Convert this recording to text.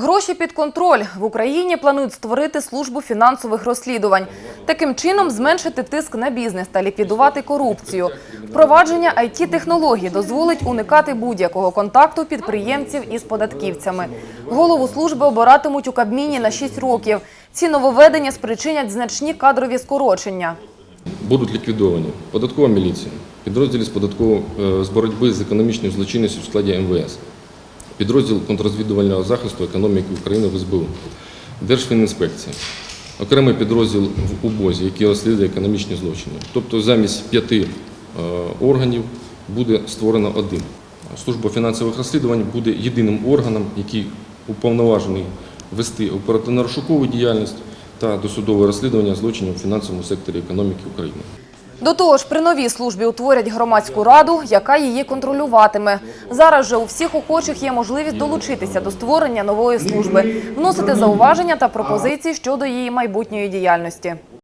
Гроші під контроль в Україні планують створити службу фінансових розслідувань. Таким чином зменшити тиск на бізнес та ліквідувати корупцію. Впровадження it технологій дозволить уникати будь-якого контакту підприємців із податківцями. Голову служби обиратимуть у Кабміні на 6 років. Ці нововведення спричинять значні кадрові скорочення. Будуть ліквідовані податкова міліція, підрозділи з податкового е, з боротьби з економічною злочинністю в складі МВС, підрозділ контррозвідувального захисту економіки України в СБУ, Держфінінспекція, окремий підрозділ в УБОЗі, який розслідує економічні злочини. Тобто замість п'яти е, органів буде створено один. Служба фінансових розслідувань буде єдиним органом, який уповноважений вести оперативно-розшукову діяльність та досудове розслідування злочинів у фінансовому секторі економіки України. До того ж, при новій службі утворять громадську раду, яка її контролюватиме. Зараз же у всіх охочих є можливість долучитися до створення нової служби, вносити зауваження та пропозиції щодо її майбутньої діяльності.